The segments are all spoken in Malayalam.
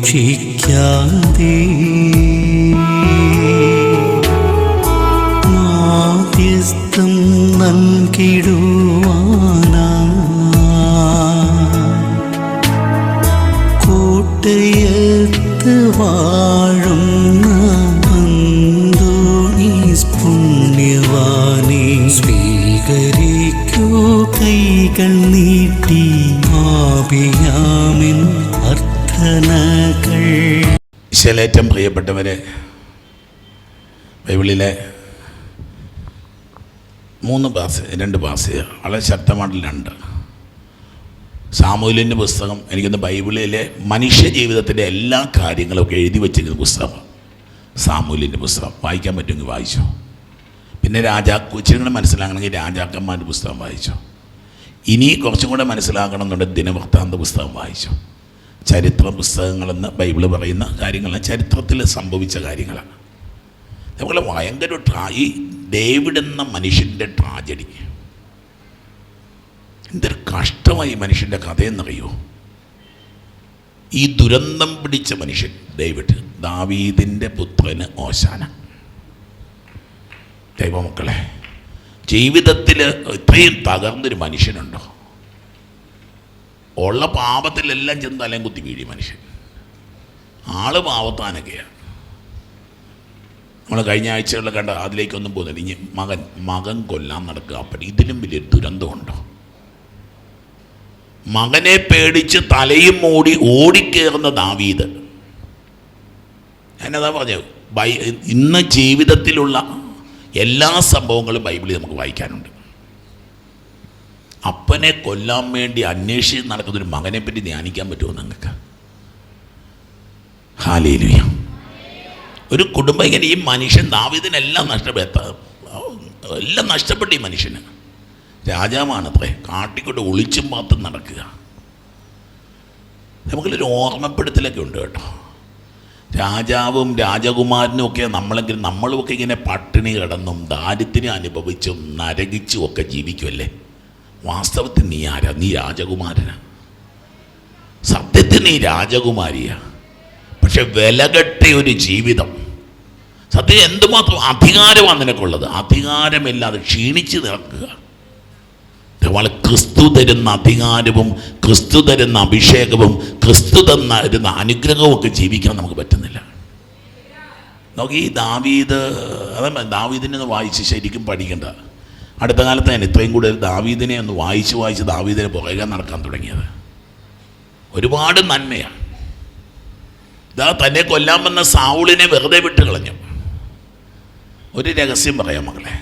ഉപേക്ഷിക്കാതേ ഈശോയിലേറ്റം പ്രിയപ്പെട്ടവരെ ബൈബിളിലെ മൂന്ന് പാസ് രണ്ട് പാസ് വളരെ ശക്തമായിട്ട് രണ്ട്. സാമൂലിന്റെ പുസ്തകം എനിക്കൊന്ന് ബൈബിളിലെ മനുഷ്യ ജീവിതത്തിന്റെ എല്ലാ കാര്യങ്ങളും ഒക്കെ എഴുതി വെച്ചിരിക്കുന്ന പുസ്തകം സാമൂലിന്റെ പുസ്തകം. വായിക്കാൻ പറ്റുമെങ്കിൽ വായിച്ചു. പിന്നെ രാജാ കൊച്ചിനെ മനസ്സിലാകണമെങ്കിൽ രാജാക്കന്മാരുടെ പുസ്തകം വായിച്ചു. ഇനി കുറച്ചും കൂടെ മനസ്സിലാക്കണം എന്നുണ്ടെങ്കിൽ ദിനവൃത്താന്ത പുസ്തകം വായിച്ചോ. ചരിത്ര പുസ്തകങ്ങളെന്ന് ബൈബിൾ പറയുന്ന കാര്യങ്ങളാണ് ചരിത്രത്തിൽ സംഭവിച്ച കാര്യങ്ങളാണ്. നമ്മളെ ഭയങ്കര ട്രാ ഈ ഡേവിഡ് എന്ന മനുഷ്യന്റെ ട്രാജഡി. എന്തൊരു കഷ്ടമായി മനുഷ്യന്റെ കഥയെന്നറിയോ? ഈ ദുരന്തം പിടിച്ച മനുഷ്യൻ ഡേവിഡ് ദാവീദിന്റെ പുത്രന് ഓശാന. ദൈവമക്കളെ ജീവിതത്തിൽ ഇത്രയും തകർന്നൊരു മനുഷ്യനുണ്ടോ? ഉള്ള പാപത്തിലെല്ലാം ചെന്ന് തലയും കുത്തി വീഴി മനുഷ്യൻ. ആൾ പാവത്താനൊക്കെയാണ് നമ്മൾ കഴിഞ്ഞ ആഴ്ചകളിൽ കണ്ട അതിലേക്കൊന്നും പോകുന്നില്ല. ഇനി മകൻ മകൻ കൊല്ലാൻ നടക്കുക. അപ്പം ഇതിലും വലിയ ദുരന്തമുണ്ടോ? മകനെ പേടിച്ച് തലയും മൂടി ഓടിക്കേറുന്ന ദാവീത് ഞാനതാ പറഞ്ഞു ബൈ ഇന്ന് ജീവിതത്തിലുള്ള എല്ലാ സംഭവങ്ങളും ബൈബിളിൽ നമുക്ക് വായിക്കാനുണ്ട്. അപ്പനെ കൊല്ലാൻ വേണ്ടി അന്വേഷിച്ച് നടക്കുന്ന ഒരു മകനെ പറ്റി ധ്യാനിക്കാൻ പറ്റുമോ നിങ്ങൾക്ക്? ഹാലേലുയ. ഒരു കുടുംബം ഇങ്ങനെ ഈ മനുഷ്യൻ ദാവിദിനെല്ലാം നഷ്ടപ്പെട്ട എല്ലാം നഷ്ടപ്പെട്ടു ഈ മനുഷ്യന്. രാജാവാണത്രേ കാട്ടിക്കൊണ്ട് ഒളിച്ചും പാത്തും നടക്കുക. നമുക്കൊരു ഓർമ്മപ്പെടുത്തലൊക്കെ ഉണ്ട് കേട്ടോ. രാജാവും രാജകുമാരനും ഒക്കെ നമ്മളെങ്കിലും നമ്മളുമൊക്കെ ഇങ്ങനെ പട്ടിണി കിടന്നും ദാരിദ്ര്യം അനുഭവിച്ചും നരകിച്ചും ഒക്കെ ജീവിക്കുമല്ലേ വാസ്തവത്തിൽ നീ ആരാ? നീ രാജകുമാരനാ സത്യത്തിൽ നീ രാജകുമാരിയാ പക്ഷെ വിലകെട്ടിയ ഒരു ജീവിതം. സത്യം എന്തുമാത്രം അധികാരമാണ് നിനക്കുള്ളത്? അധികാരമില്ലാതെ ക്ഷീണിച്ച് നിൽക്കുക നമ്മളെ ക്രിസ്തു തരുന്ന അധികാരവും ക്രിസ്തു തരുന്ന അഭിഷേകവും ക്രിസ്തു തരുന്ന അനുഗ്രഹവും ഒക്കെ ജീവിക്കാൻ നമുക്ക് പറ്റുന്നില്ല. നോക്കി ദാവീദ് അതെ ദാവീദിനെ വായിച്ച് ശരിക്കും പഠിക്കേണ്ട. അടുത്ത കാലത്ത് ഞാൻ ഇത്രയും കൂടുതൽ ദാവീദിനെ ഒന്ന് വായിച്ച് വായിച്ച് ദാവീദിനെ പുറകെ നടക്കാൻ തുടങ്ങിയത്. ഒരുപാട് നന്മയാണ്. ഇതാ തന്നെ കൊല്ലാൻ വന്ന സാവുളിനെ വെറുതെ വിട്ട് കളഞ്ഞു. ഒരു രഹസ്യം പറയാം മകളെ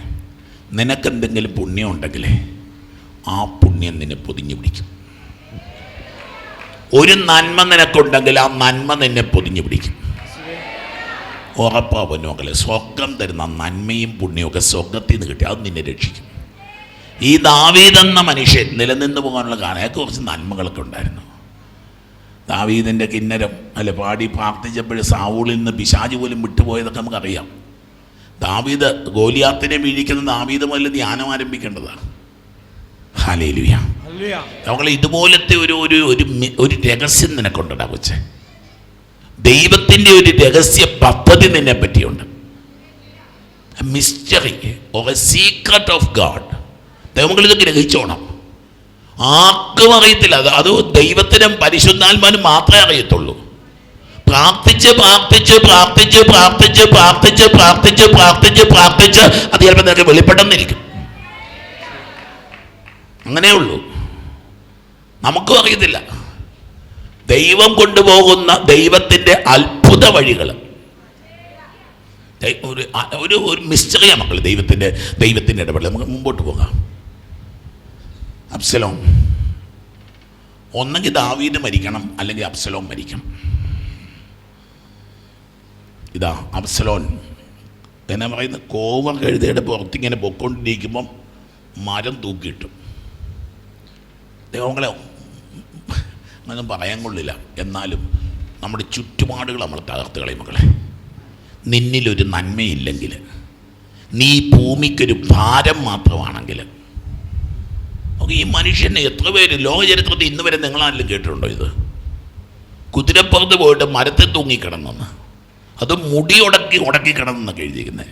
നിനക്കെന്തെങ്കിലും പുണ്യം ഉണ്ടെങ്കിലേ ആ പുണ്യം നിന്നെ പൊതിഞ്ഞു പിടിക്കും. ഒരു നന്മ നിനക്കുണ്ടെങ്കിൽ ആ നന്മ നിന്നെ പൊതിഞ്ഞു പിടിക്കും. ഉറപ്പാ മക്കളെ സ്വർഗം തരുന്ന നന്മയും പുണ്യവും ഒക്കെ സ്വർഗത്തിൽ നിന്ന് കിട്ടി. അത് നിന്നെ രക്ഷിക്കും. ഈ ദാവീദെന്ന മനുഷ്യൻ നിലനിന്ന് പോകാനുള്ള കാരണം കുറച്ച് നന്മകളൊക്കെ ഉണ്ടായിരുന്നു. ദാവീദിന്റെ കിന്നരം അല്ലെ പാടി പ്രാർത്ഥിച്ചപ്പോൾ സാവൂളിൽ നിന്ന് പിശാജ് പോലും വിട്ടുപോയതൊക്കെ നമുക്കറിയാം. ദാവീദ് ഗോലിയാത്തിനെ വീഴിക്കുന്ന ദാവീദ് മുതൽ ധ്യാനം ആരംഭിക്കേണ്ടതാണ്. ഹാലേലുയ നമ്മൾ ഇതുപോലത്തെ ഒരു ഒരു ഒരു ഒരു രഹസ്യം നിനക്കുണ്ടടാ കൊച്ചെ. ദൈവത്തിന്റെ ഒരു രഹസ്യ പദ്ധതി നിന്നെ പറ്റിയുണ്ട് mystery a secret of god ദൈവങ്ങളിത് ഗ്രഹിച്ചോണം. ആർക്കും അറിയത്തില്ല. അത് അത് ദൈവത്തിനും പരിശുദ്ധാത്മാനും മാത്രമേ അറിയത്തുള്ളൂ. പ്രാർത്ഥിച്ച് പ്രാർത്ഥിച്ച് പ്രാർത്ഥിച്ച് പ്രാർത്ഥിച്ച് പ്രാർത്ഥിച്ച് പ്രാർത്ഥിച്ച് പ്രാർത്ഥിച്ച് പ്രാർത്ഥിച്ച് അത് ചിലപ്പോൾ നിനക്ക് വെളിപ്പെട്ടെന്നിരിക്കും. അങ്ങനെ ഉള്ളൂ. നമുക്കും അറിയത്തില്ല. ദൈവം കൊണ്ടുപോകുന്ന ദൈവത്തിന്റെ അത്ഭുത വഴികൾ ഒരു ഒരു മിസ്റ്ററിയാണ് മക്കൾ ദൈവത്തിന്റെ ദൈവത്തിന്റെ ഇടപെടൽ നമുക്ക് മുമ്പോട്ട് പോകാം. അബ്സലോം. ഒന്നെങ്കിൽ ദാവീദ് മരിക്കണം അല്ലെങ്കിൽ അബ്സലോം മരിക്കണം. ഇതാ അബ്സലോൻ. എന്നാ പറയുന്നത് കോവ കഴുതയുടെ പുറത്തിങ്ങനെ പൊക്കൊണ്ടിരിക്കുമ്പം മരം തൂക്കിയിട്ടു. ദൈവങ്ങളെ അങ്ങനൊന്നും പറയാൻ കൊള്ളില്ല. എന്നാലും നമ്മുടെ ചുറ്റുപാടുകൾ നമ്മൾ തകർത്ത് കളയും മക്കളെ. നിന്നിലൊരു നന്മയില്ലെങ്കിൽ നീ ഭൂമിക്കൊരു ഭാരം മാത്രമാണെങ്കിൽ ഈ മനുഷ്യനെ എത്ര പേര് ലോകചരിത്രത്തിൽ ഇന്ന് വരെ നിങ്ങളാരെങ്കിലും കേട്ടിട്ടുണ്ടോ ഇത്? കുതിരപ്പുറത്ത് പോയിട്ട് മരത്തിൽ തൂങ്ങിക്കിടന്നെന്ന് അത് മുടി ഉടക്കി ഉടക്കി കിടന്നെന്നൊക്കെ എഴുതിയിരിക്കുന്നത്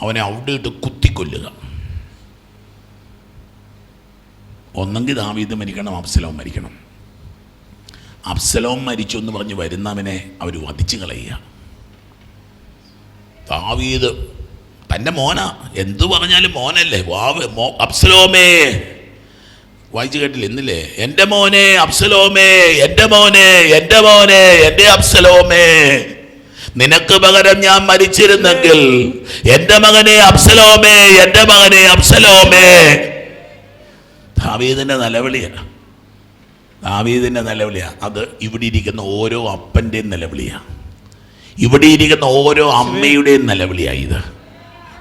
അവനെ അവിടെ ഇട്ട് കുത്തിക്കൊല്ലുക. ഒന്നെങ്കിൽ ദാവീദ് മരിക്കണം അബ്സലോം മരിക്കണം. അബ്സലോം മരിച്ചു എന്ന് പറഞ്ഞ് വരുന്നവനെ അവർ വധിച്ചു കളയുക. ദാവീദ് തന്റെ മോനാ. എന്തു പറഞ്ഞാലും മോനല്ലേ? വാവ് മോ അബ്സലോമേ. വായിച്ചു കേട്ടില്ല എന്നില്ലേ എന്റെ മോനെ അബ്സലോമേ എന്റെ മോനെ എന്റെ മോനെ എന്റെ അബ്സലോമേ. നിനക്ക് പകരം ഞാൻ മരിച്ചിരുന്നെങ്കിൽ എന്റെ മകനെ അബ്സലോമേ എന്റെ മകനെ അബ്സലോമേ. ദാവീദിന്റെ നിലവിളിയാണ് ദാവീദിന്റെ നിലവിളിയാണ് അത് ഇവിടെ ഇരിക്കുന്ന ഓരോ അപ്പന്റെയും നിലവിളിയാണ് ഇവിടെ ഇരിക്കുന്ന ഓരോ അമ്മയുടെയും നിലവിളിയാണ് ഇത്.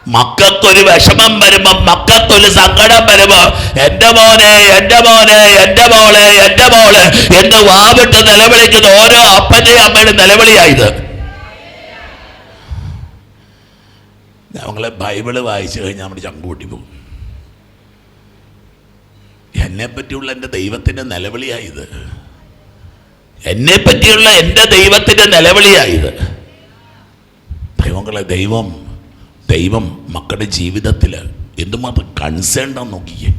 മക്കൾക്കൊരു വിഷമം വരുമ്പോ മക്കൾക്കൊരു സങ്കടം വരുമ്പോ എന്റെ മോനെ എന്റെ മോനെ എന്റെ മോളെ എന്റെ മോൾ എന്ന് വാവിട്ട് നിലവിളിക്കുന്ന ഓരോ അപ്പന്റെയും അമ്മയുടെ നിലവിളിയായത്. ഞങ്ങളെ ബൈബിൾ വായിച്ചു കഴിഞ്ഞാൽ നമ്മുടെ ചങ്കൂട്ടി പോകും. എന്നെ പറ്റിയുള്ള എന്റെ ദൈവത്തിന്റെ നിലവിളിയായത്. എന്നെ പറ്റിയുള്ള എന്റെ ദൈവത്തിന്റെ നിലവിളിയായത്. ദൈവങ്ങളെ ദൈവം ദൈവം മക്കളുടെ ജീവിതത്തിൽ എന്തുമാത്രം കൺസേണ്ടാന്ന് നോക്കിയേ.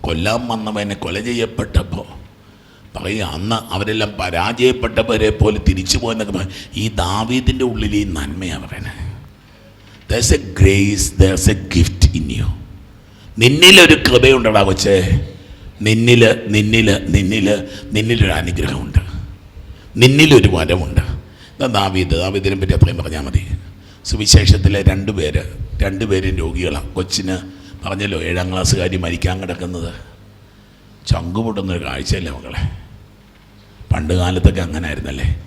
കൊല്ലാൻ വന്നവനെ കൊല ചെയ്യപ്പെട്ടപ്പോൾ പറയുക അന്ന് അവരെല്ലാം പരാജയപ്പെട്ടവരെ പോലെ തിരിച്ചു പോയെന്നൊക്കെ പറയും. ഈ ദാവീദിന്റെ ഉള്ളിൽ ഈ നന്മയാണ് പറയുന്നത് there's a grace there's a gift in you നിന്നിലൊരു കൃപയുണ്ടടാ കൊച്ചേ. നിന്നിൽ നിന്നിൽ നിന്നിൽ നിന്നിലൊരു അനുഗ്രഹമുണ്ട്. നിന്നിലൊരു വരമുണ്ട് ദാവീദ് ദാവീദിനെ പറ്റി അത്രയും പറഞ്ഞാൽ മതി. സുവിശേഷത്തിലെ രണ്ട് പേര് രണ്ട് പേരും രോഗികളാണ് കൊച്ചിന് പറഞ്ഞല്ലോ ഏഴാം ക്ലാസ്സുകാരി മരിക്കാൻ കിടക്കുന്നത്. ചങ്കുപൊട്ടുന്നൊരു കാഴ്ചയല്ലേ മക്കളെ. പണ്ട് കാലത്തൊക്കെ അങ്ങനെ ആയിരുന്നല്ലേ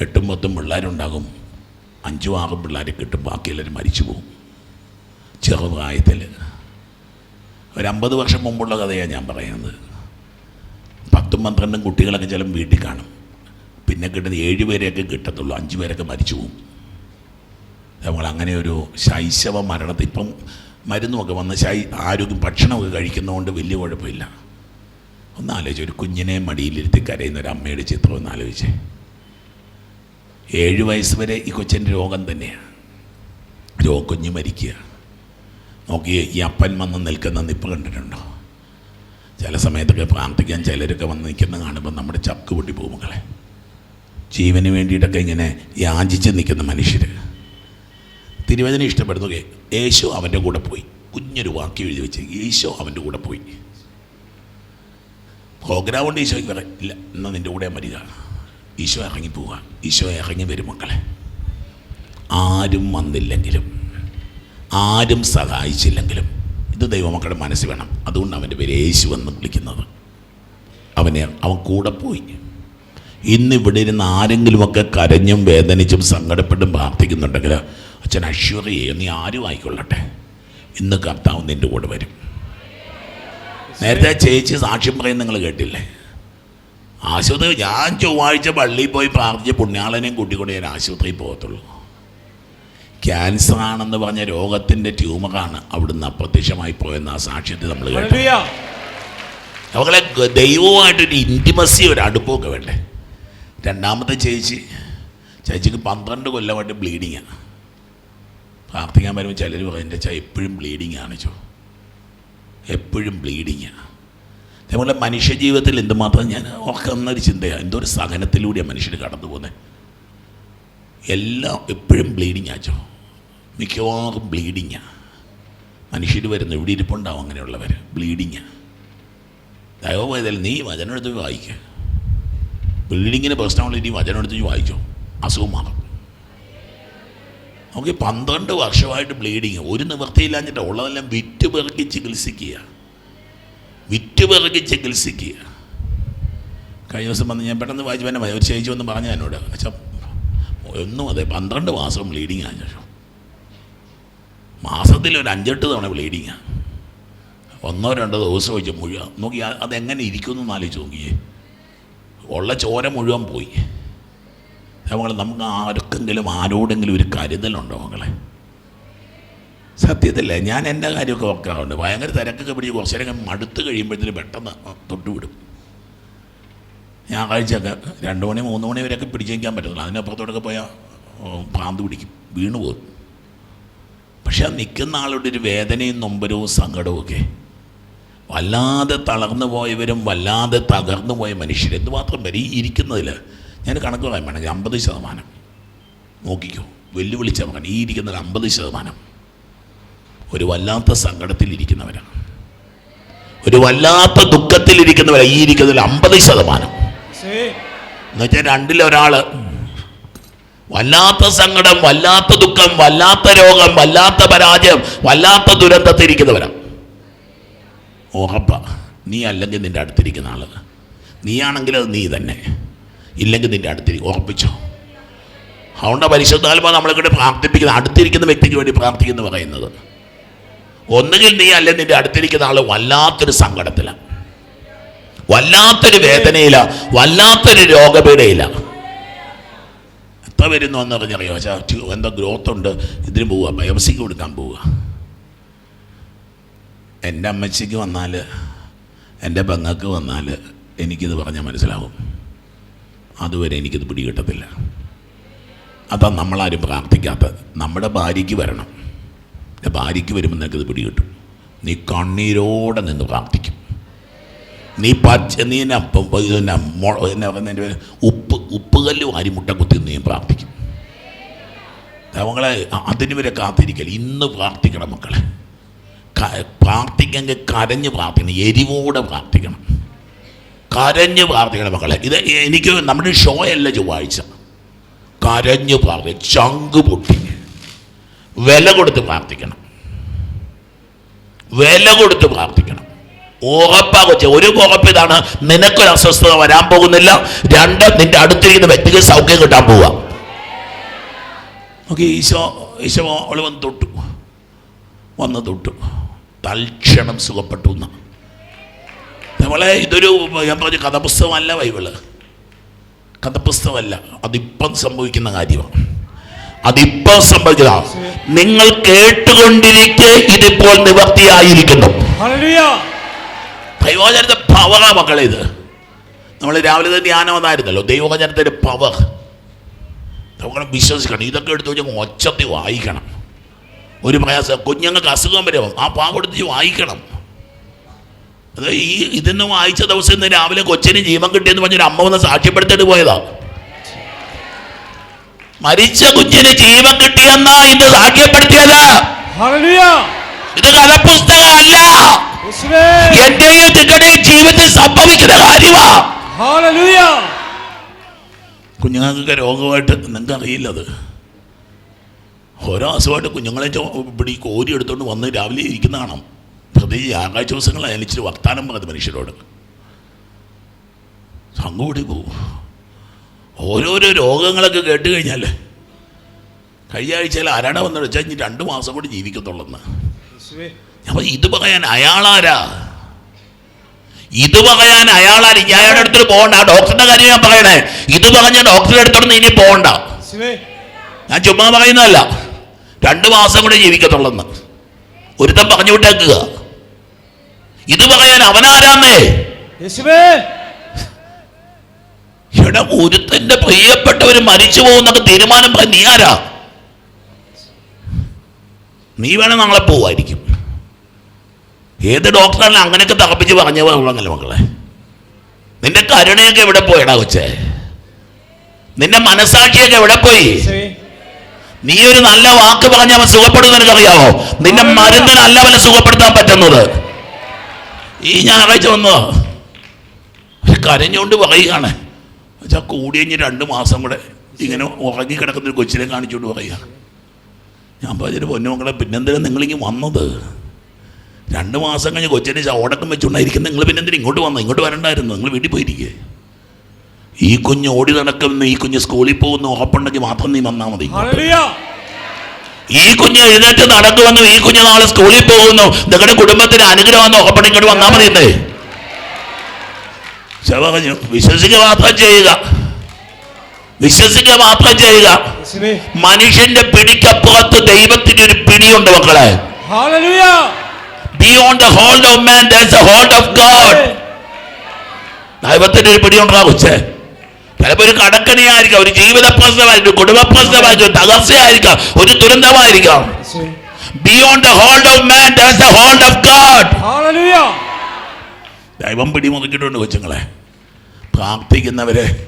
എട്ടും പത്തും പിള്ളേരുണ്ടാകും. അഞ്ചും ആറും പിള്ളേരെ കിട്ടും ബാക്കിയെല്ലാവരും മരിച്ചു പോകും. ചെറുപ്രായത്തിൽ ഒരമ്പത് വർഷം മുമ്പുള്ള കഥയാണ് ഞാൻ പറയുന്നത്. പത്തും പന്ത്രണ്ടും കുട്ടികളൊക്കെ ചിലപ്പോൾ വീട്ടിൽ കാണും. പിന്നെ കിട്ടുന്ന ഏഴ് പേരെയൊക്കെ കിട്ടത്തുള്ളൂ അഞ്ച് പേരൊക്കെ മരിച്ചു പോകും. നമ്മൾ അങ്ങനെ ഒരു ശൈശവ മരണത്തിൽ ഇപ്പം മരുന്നുമൊക്കെ വന്ന് ശൈ ആരോഗ്യം ഭക്ഷണമൊക്കെ കഴിക്കുന്നതുകൊണ്ട് വലിയ കുഴപ്പമില്ല. ഒന്ന് ആലോചിച്ച് ഒരു കുഞ്ഞിനെ മടിയിലിരുത്തി കരയുന്ന ഒരു അമ്മയുടെ ചിത്രം ഒന്ന് ആലോചിച്ചേ. ഏഴ് വയസ്സ് വരെ ഈ കൊച്ചിന്റെ രോഗം തന്നെയാണ്. രോഗം കുഞ്ഞ് മരിക്കുക. നോക്കി ഈ അപ്പൻ വന്ന് നിൽക്കുന്ന നിപ്പ് കണ്ടിട്ടുണ്ടോ? ചില സമയത്തൊക്കെ പ്രാർത്ഥിക്കാൻ ചിലരൊക്കെ വന്ന് നിൽക്കുന്ന കാണുമ്പോൾ നമ്മുടെ ചക്ക് പൊട്ടി പോകും മക്കളെ. ജീവന് വേണ്ടിയിട്ടൊക്കെ ഇങ്ങനെ യാചിച്ച് നിൽക്കുന്ന മനുഷ്യർ തിരുവചനം ഇഷ്ടപ്പെടുന്നു യേശു അവന്റെ കൂടെ പോയി. കുഞ്ഞൊരു വാക്യം എഴുതി വെച്ച്. ഈശോ അവന്റെ കൂടെ പോയി. പ്രോഗ്രാം കൊണ്ട് ഈശോയ്ക്ക് പറയാം ഇല്ല എന്നാൽ നിന്റെ കൂടെ വരിക. ഈശോ ഇറങ്ങി പോവുക. ഈശോ ഇറങ്ങി വരും മക്കളെ. ആരും വന്നില്ലെങ്കിലും ആരും സഹായിച്ചില്ലെങ്കിലും ഇത് ദൈവമക്കളുടെ മനസ്സ് വേണം. അതുകൊണ്ട് അവന്റെ പേര് യേശു എന്ന് വിളിക്കുന്നത്. അവനെ അവൻ കൂടെ പോയി. ഇന്ന് ഇവിടെ ഇരുന്ന് ആരെങ്കിലുമൊക്കെ കരഞ്ഞും വേദനിച്ചും സങ്കടപ്പെട്ടും പ്രാർത്ഥിക്കുന്നുണ്ടെങ്കിൽ അച്ഛൻ ചെയ്യും നീ ആരും ആയിക്കൊള്ളട്ടെ. ഇന്ന് കർത്താവ് നിന്റെ കൂടെ വരും. നേരത്തെ ചേച്ചി സാക്ഷ്യം പറയുന്നത് നിങ്ങൾ കേട്ടില്ലേ? ആശുപത്രി ഞാൻ ചൊവ്വാഴ്ച പള്ളിയിൽ പോയി പ്രാർത്ഥിച്ച് പുണ്യാളനെയും കൂട്ടിക്കൊണ്ട് ഞാൻ ആശുപത്രിയിൽ പോകത്തുള്ളൂ. ക്യാൻസർ ആണെന്ന് പറഞ്ഞ രോഗത്തിന്റെ ട്യൂമറാണ് അവിടുന്ന് അപ്രത്യക്ഷമായി പോയെന്ന് ആ സാക്ഷ്യത്തിൽ നമ്മൾ കേട്ടു. അവളെ ദൈവവുമായിട്ടൊരു ഇന്റിമസി ഒരു അടുപ്പമൊക്കെ വേണ്ടേ? രണ്ടാമത്തെ ചേച്ചി ചേച്ചിക്ക് പന്ത്രണ്ട് കൊല്ലമായിട്ട് ബ്ലീഡിങ്ങാണ് പ്രാർത്ഥിക്കാൻ വരുമ്പോൾ ചിലർ പറയും എന്റെ ചാ എപ്പോഴും ബ്ലീഡിങ് ആണ് ചോ. എപ്പോഴും ബ്ലീഡിങ്ങാണ് അതേപോലെ മനുഷ്യജീവിതത്തിൽ എന്തുമാത്രം ഞാൻ ഓർക്കുന്നൊരു ചിന്തയാണ് എന്തോ ഒരു സഹനത്തിലൂടെയാണ് മനുഷ്യർ കടന്നു പോകുന്നത് എല്ലാം എപ്പോഴും ബ്ലീഡിങ് ആച്ചോ മിക്കവാറും ബ്ലീഡിങ്ങാണ് മനുഷ്യർ വരുന്ന ഇവിടെ ഇരിപ്പുണ്ടാവും അങ്ങനെയുള്ളവർ ബ്ലീഡിങ്ങാണ് പോയതായാലും നീ വചനം എടുത്ത് വായിക്കുക ബ്ലീഡിങ്ങിന് പ്രശ്നമുള്ള നീ വചനം എടുത്ത് വായിച്ചോ അസുഖം മാറും നമുക്ക് പന്ത്രണ്ട് വർഷമായിട്ട് ബ്ലീഡിങ് ഒരു നിവൃത്തിയില്ലാഞ്ഞിട്ട് ഉള്ളതെല്ലാം വിറ്റ് പെറുക്കി ചികിത്സിക്കുക. വിറ്റ് പെറുക്കി ചികിത്സിക്കുക. കഴിഞ്ഞ ദിവസം വന്ന് ഞാൻ പെട്ടെന്ന് വായിച്ചു പിന്നെ ഒരു ചേച്ചി വന്ന് പറഞ്ഞു എന്നോട് അച്ഛാ ഒന്നും അതെ പന്ത്രണ്ട് മാസം ബ്ലീഡിങ് ആണ് ശേഷം മാസത്തിൽ ഒരു അഞ്ചെട്ട് തവണ ബ്ലീഡിങ്ങാണ് ഒന്നോ രണ്ടോ ദിവസം വെച്ച് മുഴുവൻ. നോക്കി അതെങ്ങനെ ഇരിക്കുന്നു എന്ന് ആലോചിച്ച് നോക്കിയേ. ഉള്ള ചോര മുഴുവൻ പോയി. നമ്മൾ നമുക്ക് ആർക്കെങ്കിലും ആരോടെങ്കിലും ഒരു കരുതലുണ്ടോ മകളെ സത്യത്തില്ലേ ഞാൻ എന്റെ കാര്യമൊക്കെ ഓർക്കാറുണ്ട്. ഭയങ്കര തിരക്കൊക്കെ പിടിച്ച് കുറച്ച് നേരം മടുത്ത് കഴിയുമ്പോഴത്തേന് പെട്ടെന്ന് തൊട്ടുവിടും. ഞായറാഴ്ചയൊക്കെ രണ്ട് മണി മൂന്ന് മണി വരെയൊക്കെ പിടിച്ച് നിൽക്കാൻ പറ്റത്തില്ല. അതിനപ്പുറത്തോടൊക്കെ പോയാൽ ഭ്രാന്ത് പിടിക്കും. വീണു പോകും. പക്ഷെ നിൽക്കുന്ന ആളുടെ ഒരു വേദനയും നൊമ്പരവും സങ്കടവും ഒക്കെ. വല്ലാതെ തളർന്നു പോയവരും വല്ലാതെ തകർന്നു പോയ മനുഷ്യർ എന്തുമാത്രം വരെ ഇരിക്കുന്നതിൽ ഞാൻ കണക്ക് പറയാൻ വേണമെങ്കിൽ അമ്പത് ശതമാനം. നോക്കിക്കോ വെല്ലുവിളിച്ച മകൻ ഈ ഇരിക്കുന്നതിൽ അമ്പത് ശതമാനം ഒരു വല്ലാത്ത സങ്കടത്തിലിരിക്കുന്നവരാണ് ഒരു വല്ലാത്ത ദുഃഖത്തിലിരിക്കുന്നവരാണ് ഈ ഇരിക്കുന്നതിൽ അമ്പത് ശതമാനം. എന്നുവെച്ചാൽ രണ്ടിലൊരാൾ വല്ലാത്ത സങ്കടം വല്ലാത്ത ദുഃഖം വല്ലാത്ത രോഗം വല്ലാത്ത പരാജയം വല്ലാത്ത ദുരന്തത്തിരിക്കുന്നവരാണ് ഉറപ്പ നീ അല്ലെങ്കിൽ നിന്റെ അടുത്തിരിക്കുന്ന ആൾ. നീയാണെങ്കിൽ അത് നീ തന്നെ. ഇല്ലെങ്കിൽ നിന്റെ അടുത്തിരിക്കും. ഉറപ്പിച്ചോ? അതുകൊണ്ട് പരിശുദ്ധാത്മാ നമ്മളെ കൂടെ പ്രാർത്ഥിപ്പിക്കുന്ന അടുത്തിരിക്കുന്ന വ്യക്തിക്ക് വേണ്ടി പ്രാർത്ഥിക്കുന്നു പറയുന്നത്. ഒന്നുകിൽ നീ അല്ലെ നിന്റെ അടുത്തിരിക്കുന്ന ആൾ വല്ലാത്തൊരു സങ്കടത്തിലാണ് വല്ലാത്തൊരു വേദനയില. വല്ലാത്തൊരു രോഗപീഠയില. എത്ര വരുന്നു എന്ന് പറഞ്ഞറിയോ എന്താ ഗ്രോത്ത് ഉണ്ട്. ഇതിന് പോവുക ബയോപ്സിക്ക് കൊടുക്കാൻ പോവുക എന്റെ അമ്മച്ചിക്ക് വന്നാൽ എന്റെ പെങ്ങൾക്ക് വന്നാൽ എനിക്കിത് പറഞ്ഞാൽ മനസ്സിലാവും. അതുവരെ എനിക്കത് പിടികിട്ടത്തില്ല. അതാ നമ്മളാരും പ്രാർത്ഥിക്കാത്തത് നമ്മുടെ ഭാര്യയ്ക്ക് വരണം. എന്റെ ഭാര്യയ്ക്ക് വരുമ്പോൾ നിനക്കത് പിടികിട്ടും. നീ കണ്ണീരോടെ നിന്ന് പ്രാർത്ഥിക്കും. നീ പച്ച നീ എന്നെ പിന്നെ പേര് ഉപ്പ് ഉപ്പുകല്ല് വാരി മുട്ട കുത്തി നീ പ്രാർത്ഥിക്കും. അവങ്ങളെ അതിന് വരെ കാത്തിരിക്കൽ. ഇന്ന് പ്രാർത്ഥിക്കണം മക്കളെ. പ്രാർത്ഥിക്കെങ്കിൽ കരഞ്ഞ് പ്രാർത്ഥിക്കണം. എരിവോടെ പ്രാർത്ഥിക്കണം. കരഞ്ഞ് പ്രാർത്ഥിക്കണം മക്കളെ. ഇത് എനിക്ക് നമ്മുടെ ഷോ അല്ല ചൊവ്വാഴ്ച കരഞ്ഞു പ്രാർത്ഥി ചങ്ക് പൊട്ടി. വില കൊടുത്ത് പ്രാർത്ഥിക്കണം. വില കൊടുത്ത് പ്രാർത്ഥിക്കണം. ഉറപ്പാ ഒരു ഉറപ്പ് ഇതാണ്. നിനക്കൊരു അസ്വസ്ഥത വരാൻ പോകുന്നില്ല. രണ്ട് നിന്റെ അടുത്തിരിക്കുന്ന വ്യക്തിക്ക് സൗഖ്യം കിട്ടാൻ പോവുക ഓക്കെ ഈശോ ഈശോ അവൾ വന്ന് തൊട്ടു. വന്ന് തൊട്ടു. തൽക്ഷണം സുഖപ്പെട്ടു എന്ന്. നമ്മളെ ഇതൊരു ഞാൻ പറഞ്ഞ കഥപുസ്തകമല്ല ബൈബിൾ. കഥപുസ്തകമല്ല. അതിപ്പം സംഭവിക്കുന്ന കാര്യമാണ്. അതിപ്പം സംഭവിച്ചതാണ് നിങ്ങൾ കേട്ടുകൊണ്ടിരിക്കെ ഇതിപ്പോൾ നിവർത്തിയായിരിക്കുന്നു. ദൈവവചനത്തെ പവറാ മക്കളെ ഇത്. നമ്മൾ രാവിലെ തന്നെ ധ്യാനം വന്നായിരുന്നല്ലോ. ദൈവവചനത്തിന്റെ പവർ നമ്മൾ വിശ്വസിക്കണം. ഇതൊക്കെ എടുത്തു വെച്ചാൽ ഒച്ചത്തി വായിക്കണം. ഒരു പ്രയാസം. കുഞ്ഞുങ്ങൾക്ക് അസുഖം വരും ആ പാവെടുത്ത് വായിക്കണം. അത് ഈ ഇതിന്ന് വായിച്ച ദിവസം ഇന്ന് രാവിലെ കൊച്ചിന് ജീവൻ കിട്ടിയെന്ന് പറഞ്ഞൊരു അമ്മ വന്ന് സാക്ഷ്യപ്പെടുത്തിട്ട് പോയതാ. മരിച്ച കുഞ്ഞിന് ജീവൻ കിട്ടിയെന്നാ ഇന്ന് സാക്ഷ്യപ്പെടുത്തിയത്. ഇത് കഥപുസ്തകമല്ല. എന്റെയും നിങ്ങളുടെയും ജീവിതത്തിൽ സംഭവിക്കുന്ന കാര്യമാ. കുഞ്ഞുങ്ങൾക്ക് രോഗമായിട്ട് നിങ്ങൾക്ക് അറിയില്ല അത്. ഓരോ അസുഖമായിട്ട് കുഞ്ഞുങ്ങളെ ഈ കോരി എടുത്തുകൊണ്ട് വന്ന് രാവിലെ ഇരിക്കുന്ന കാണാം. പ്രത്യേകിച്ച് ആകാശ ദിവസങ്ങളായാലും ഇച്ചിരി വർത്താനം പറഞ്ഞത് മനുഷ്യരോട്. അങ്ങോട്ട് പോവും ഓരോരോ രോഗങ്ങളൊക്കെ കേട്ട് കഴിഞ്ഞാൽ കഴിഞ്ഞ ആഴ്ചയിൽ അരണ വന്നു വെച്ചാൽ ഇനി രണ്ട് മാസം കൂടി ജീവിക്കത്തുള്ളെന്ന്. അപ്പം ഇത് പറയാൻ അയാളാരാ? ഇത് പറയാൻ അയാളാരി. ഞാൻ അയാളുടെ അടുത്ത് പോകണ്ട. ആ ഡോക്ടറുടെ കാര്യം ഞാൻ പറയണേ. ഇത് പറഞ്ഞ ഡോക്ടറുടെ അടുത്തോട്ട് ഇനി പോകണ്ട. ഞാൻ ചുമ്മാ പറയുന്നതല്ല. രണ്ട് മാസം കൂടെ ജീവിക്കത്തുള്ളെന്ന്. ഒരുത്തം പറഞ്ഞു വിട്ടേക്കുക. ഇത് പറയാൻ അവനാരാന്നേ. എടാ ഒരുത്തന്റെ പ്രിയപ്പെട്ടവർ മരിച്ചു പോകുന്നൊക്കെ തീരുമാനം പറയാൻ നീ ആരാ? നീ വേണം നാളെ പോവായിരിക്കും. ഏത് ഡോക്ടറാണ് അങ്ങനെയൊക്കെ തകപ്പിച്ച് പറഞ്ഞു പോകണല്ലോ മക്കളെ? നിന്റെ കരുണയൊക്കെ എവിടെ പോയടാ കൊച്ചേ? നിന്റെ മനസാക്ഷിയൊക്കെ എവിടെ പോയി? നീ ഒരു നല്ല വാക്ക് പറഞ്ഞ അവൻ സുഖപ്പെടുന്ന നിനക്കറിയാവോ നിന്റെ മരുന്നിനല്ല അവനെ സുഖപ്പെടുത്താൻ പറ്റുന്നത്. ഈ ഞായറാഴ്ച വന്നോ കരഞ്ഞുകൊണ്ട് പറയുകയാണ്. വെച്ചാൽ കൂടി കഴിഞ്ഞ് രണ്ട് മാസം കൂടെ ഇങ്ങനെ ഉറങ്ങി കിടക്കുന്ന ഒരു കൊച്ചിനെ കാണിച്ചുകൊണ്ട് പറയുക. ഞാൻ പറഞ്ഞൊരു പൊന്നുമക്കളെ പിന്നെന്തിനാണ് നിങ്ങളിങ്ങ് വന്നത്? രണ്ട് മാസം കഴിഞ്ഞ് കൊച്ചിനെ ചവടക്കം വെച്ചുകൊണ്ടായിരിക്കും നിങ്ങൾ പിന്നെന്തിനും ഇങ്ങോട്ട് വന്നു ഇങ്ങോട്ട് വരണ്ടായിരുന്നു. നിങ്ങൾ വീട്ടിൽ പോയിരിക്കേ. ഈ കുഞ്ഞ് ഓടി നടക്കുന്നു ഈ കുഞ്ഞ് സ്കൂളിൽ പോകുന്നു ഉറപ്പുണ്ടെങ്കിൽ മാത്രം നീ വന്നാൽ മതി. ഈ കുഞ്ഞ് എഴുന്നേറ്റ് നടക്കുമെന്നും ഈ കുഞ്ഞ് നാളെ സ്കൂളിൽ പോകുന്നു. നിങ്ങളുടെ കുടുംബത്തിന് അനുഗ്രഹം ഉറപ്പുണ്ടെങ്കിൽ ഇങ്ങോട്ട് വന്നാൽ മതി എന്നേ ശവ പറഞ്ഞു വിശ്വസിക്കുക മാത്രം ചെയ്യുക. വിശ്വസിക്കുക മാത്രം ചെയ്യുക. മനുഷ്യന്റെ പിടിക്കപ്പുറത്ത് ദൈവത്തിന്റെ ഒരു പിടിയുണ്ട് മക്കളെ. Beyond of man, there's the hold of God. ദൈവത്തിന്റെ ഒരു പിടിയുണ്ടാ കൊച്ചേ ചിലപ്പോ ഒരു കടക്കണിയായിരിക്കാം ഒരു ജീവിത പ്രശ്നമായിരിക്കും കുടുംബ പ്രശ്നമായിരിക്കും ഒരു തകർച്ചയായിരിക്കാം ഒരു ദുരന്തമായിരിക്കാം. Beyond the hold of man the hold of God. ദൈവം പിടിമുറുക്കിയിട്ടുണ്ട് കൊച്ചുങ്ങളെ. പ്രാർത്ഥിക്കുന്നവരെ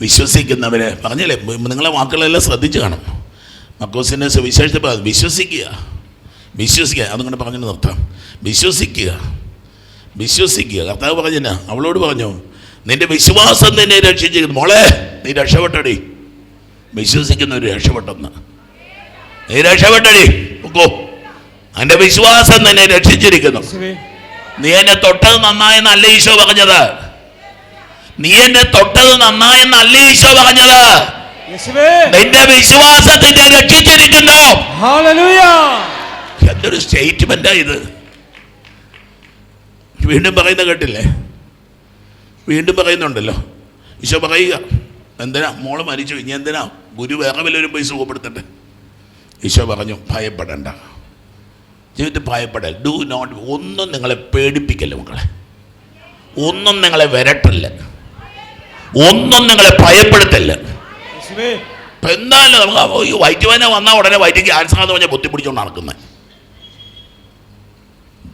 വിശ്വസിക്കുന്നവരെ പറഞ്ഞില്ലേ നിങ്ങളെ വാക്കുകളെല്ലാം ശ്രദ്ധിച്ചു കാണും. മക്കോസിനെ സുവിശേഷത്തെ വിശ്വസിക്കുക. വിശ്വസിക്കുക അതുകൊണ്ട് പറഞ്ഞു നിർത്താം. വിശ്വസിക്കുക. വിശ്വസിക്കുക. കർത്താവ് പറഞ്ഞില്ല അവളോട് പറഞ്ഞു നിന്റെ വിശ്വാസം നിന്നെ രക്ഷിച്ചിരിക്കുന്നു. മോളെ നീ രക്ഷപ്പെട്ടടി. വിശ്വസിക്കുന്ന ഒരു രക്ഷപ്പെട്ടെന്ന്. നീ രക്ഷപ്പെട്ടടി. നോക്കൂ. എന്റെ വിശ്വാസം നിന്നെ രക്ഷിച്ചിരിക്കുന്നു. നീ എന്നെ തൊട്ടത് നന്നായെന്നല്ല ഈശോ പറഞ്ഞത്. നീ എന്നെ തൊട്ടത് നന്നായെന്നല്ല ഈശോ പറഞ്ഞത്. നിന്റെ വിശ്വാസത്തിന്റെ രക്ഷിച്ചിരിക്കുന്നു. എന്തൊരു സ്റ്റേറ്റ്മെന്റാ ഇത്. വീണ്ടും പറയുന്ന കേട്ടില്ലേ? വീണ്ടും പറയുന്നുണ്ടല്ലോ. ഈശോ പറയുക എന്തിനാ? മോൾ മരിച്ചു. ഇനി എന്തിനാ? ഗുരു വേറെ വലിയൊരു പൈസ സുഖപ്പെടുത്തട്ടെ ഈശോ പറഞ്ഞു ഭയപ്പെടണ്ട. ജീവിതത്തിൽ ഭയപ്പെടൽ. ഡു നോട്ട് ഒന്നും നിങ്ങളെ പേടിപ്പിക്കല്ല മക്കളെ? ഒന്നും നിങ്ങളെ വരട്ടല്ല. ഒന്നും നിങ്ങളെ ഭയപ്പെടുത്തല്ല. എന്നാലും നമുക്ക് ഈ വൈറ്റുവാനെ വേന വന്നാൽ ഉടനെ വയറ്റ് ക്യാൻസർ എന്ന് പറഞ്ഞാൽ ബുദ്ധിപ്പിടിച്ചോണ്ട് നടക്കുന്നത്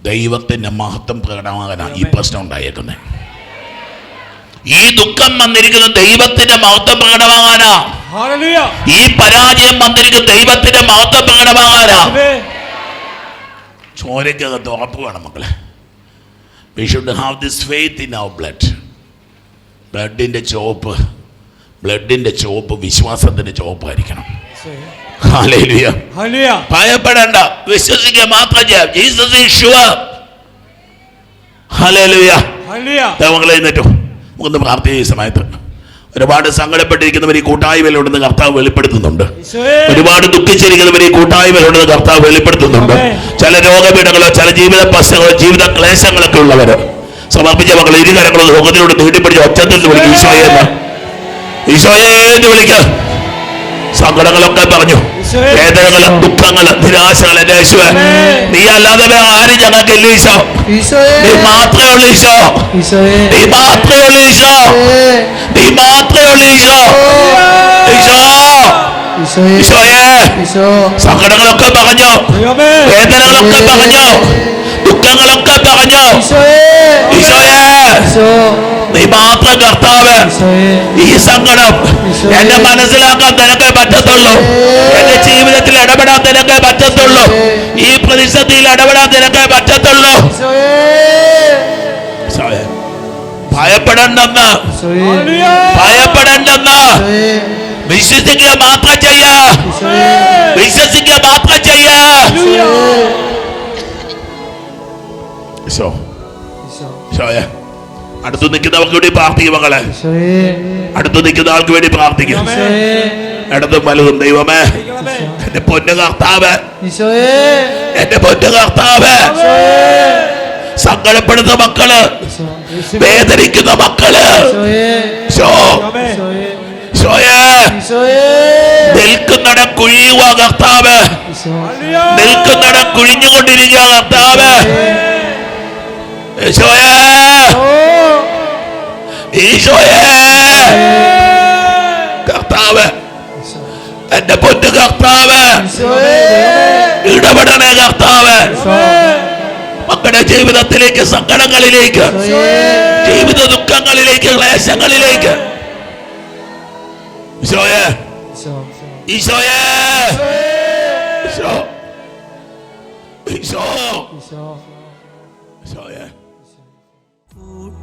ദൈവത്തിന്റെ മഹത്വം പ്രകടമാകാനാണ് ഈ പ്രശ്നം ഉണ്ടായേക്കുന്നത് ഈ ദുഃഖം വന്നിരിക്കുന്നത് ദൈവത്തിന്റെ മഹത്വം പ്രകടമാകാനാ. ഈ പരാജയം വന്നിരിക്കുന്നത് ദൈവത്തിന്റെ മഹത്വം പ്രകടമാകാനാ ചോരക്കകത്ത് ഉറപ്പ് വേണം മക്കളെ. We should have this faith in our blood ബ്ലഡിന്റെ ചോപ്പ് ബ്ലഡിന്റെ ചോപ്പ് വിശ്വാസത്തിന്റെ ചോപ്പായിരിക്കണം. ഭയപ്പെടേണ്ട. വിശ്വസിക്കുക മാത്രം ചെയ്യാം. Jesus is sure hallelujah Hallelujah. എന്നിട്ടോ. നമുക്കൊന്ന് പ്രാർത്ഥിച്ച ഈ സമയത്ത് ഒരുപാട് സങ്കടപ്പെട്ടിരിക്കുന്നവർ ഈ കൂട്ടായ്മയിലുണ്ടെന്ന് കർത്താവ് വെളിപ്പെടുത്തുന്നുണ്ട്. ഒരുപാട് ദുഃഖിച്ചിരിക്കുന്നവർ ഈ കൂട്ടായ്മയിലുണ്ടെന്ന് കർത്താവ് വെളിപ്പെടുത്തുന്നുണ്ട്. ചില രോഗപീഠങ്ങളോ ചില ജീവിത പ്രശ്നങ്ങളോ ജീവിത ക്ലേശങ്ങളൊക്കെ ഉള്ളവർ സമർപ്പിച്ച മക്കൾ ഇരുകരങ്ങളോ ലോകത്തിനോട് നീട്ടിപ്പിടിച്ച് ഒച്ചത്തിൽ നിന്ന് വിളിക്കും ഈശോയെ. എന്ന് ഈശോയെ എന്ന് വിളിക്ക. സങ്കടങ്ങളൊക്കെ പറഞ്ഞു. വേദനകൾ ദുഃഖങ്ങൾ നിരാശകൾ യേശുവെ നീ അല്ലാതെ വേറെ ആരും ഞങ്ങൾക്കില്ല ഈശോ. നീ മാത്രമേ ഉള്ളൂ ഈശോ. നീ മാത്രമേ ഉള്ളൂ ഈശോ. നീ മാത്രമേ ഉള്ളൂ ഈശോ. ഈശോ. ഈശോയെ. ഈശോയെ. ഈശോ. സങ്കടങ്ങളൊക്കെ പറഞ്ഞു. വേദനകളൊക്കെ പറഞ്ഞു. ഈശോയെ. ഈശോയെ. ഈശോ. നീ മാത്രം കർത്താവ്. ഈ സങ്കടം എന്നെ മനസ്സിലാക്കാൻ നിനക്ക് പറ്റത്തുള്ളൂ. എന്റെ ജീവിതത്തിൽ ഇടപെടാൻ നിനക്ക് പറ്റത്തുള്ളൂ. ഈ പ്രതിസന്ധിയിൽ ഇടപെടാൻ നിനക്ക് പറ്റത്തുള്ളൂ. ഭയപ്പെടണ്ടെന്ന്. ഭയപ്പെടണ്ടെന്ന്. വിശ്വസിക്കുക മാത്രം ചെയ്യ. വിശ്വസിക്കുക മാത്രം ചെയ്യാ. ഈശോ. ഈശോ. ഈശോയെ അടുത്ത് നിൽക്കുന്നവർക്ക് വേണ്ടി പ്രാർത്ഥിക്കും മകളെ അടുത്ത് നിൽക്കുന്ന ആൾക്ക് വേണ്ടി പ്രാർത്ഥിക്കും. ഇടതും വലതും ദൈവമേ. എന്റെ പൊന്നു കർത്താവ്. എന്റെ പൊന്നു കർത്താവ്. സങ്കടപ്പെടുന്ന മക്കൾ. വേദനിക്കുന്ന മക്കൾ. നിൽക്കുന്നിടം കുഴിയുക കർത്താവ്. നിൽക്കുന്നിടം കുഴിഞ്ഞുകൊണ്ടിരിക്കുക കർത്താവ്. ഈശോയെ ഈശോയെ കർത്താവ് ഈശോ എന്റെ പൊന്നു കർത്താവ് ഇടപെടണേ കർത്താവ് മക്കളുടെ ജീവിതത്തിലേക്ക് സങ്കടങ്ങളിലേക്ക് ജീവിത ദുഃഖങ്ങളിലേക്ക് ക്ലേശങ്ങളിലേക്ക്. ഈശോയെ ഈശോ ഈശോയെ ഈശോ ഈശോ